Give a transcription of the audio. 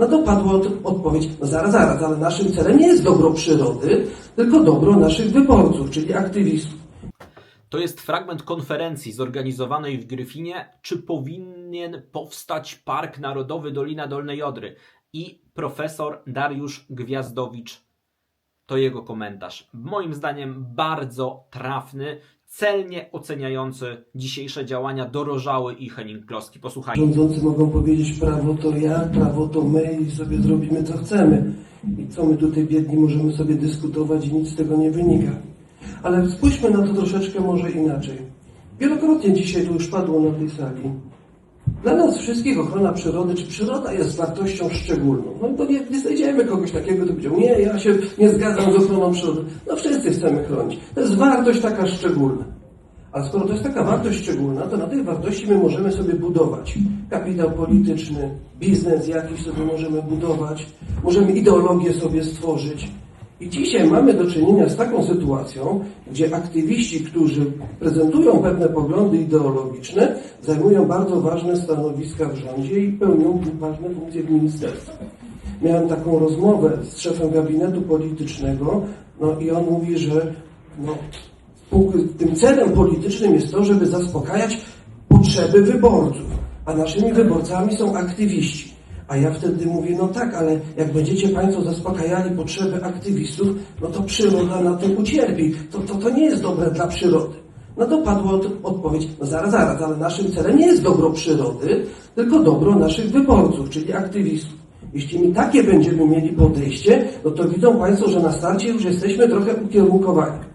No to padła od, odpowiedź, no zaraz, zaraz, ale naszym celem nie jest dobro przyrody, tylko dobro naszych wyborców, czyli aktywistów. To jest fragment konferencji zorganizowanej w Gryfinie, czy powinien powstać Park Narodowy Dolina Dolnej Odry. I profesor Dariusz Gwiazdowicz, to jego komentarz. Moim zdaniem bardzo trafny, celnie oceniający dzisiejsze działania Dorożały i Henning Kloski. Posłuchajcie. Rządzący mogą powiedzieć, prawo to ja, prawo to my i sobie zrobimy co chcemy. I co my tutaj biedni możemy sobie dyskutować i nic z tego nie wynika. Ale spójrzmy na to troszeczkę może inaczej. Wielokrotnie dzisiaj to już padło na tej sali. Dla nas wszystkich ochrona przyrody, czy przyroda jest wartością szczególną. No to nie, nie znajdziemy kogoś takiego, kto powiedział, nie, ja się nie zgadzam z ochroną przyrody. No wszyscy chcemy chronić. To jest wartość taka szczególna. A skoro to jest taka wartość szczególna, to na tej wartości my możemy sobie budować kapitał polityczny, biznes jakiś sobie możemy budować, możemy ideologię sobie stworzyć. I dzisiaj mamy do czynienia z taką sytuacją, gdzie aktywiści, którzy prezentują pewne poglądy ideologiczne, zajmują bardzo ważne stanowiska w rządzie i pełnią ważne funkcje w ministerstwie. Miałem taką rozmowę z szefem gabinetu politycznego, no i on mówi, że no, tym celem politycznym jest to, żeby zaspokajać potrzeby wyborców, a naszymi wyborcami są aktywiści. A ja wtedy mówię, no tak, ale jak będziecie Państwo zaspokajali potrzeby aktywistów, no to przyroda na tym ucierpi. To, to, to nie jest dobre dla przyrody. No to padła od, odpowiedź, no zaraz, zaraz, ale naszym celem nie jest dobro przyrody, tylko dobro naszych wyborców, czyli aktywistów. Jeśli my takie będziemy mieli podejście, no to widzą Państwo, że na starcie już jesteśmy trochę ukierunkowani.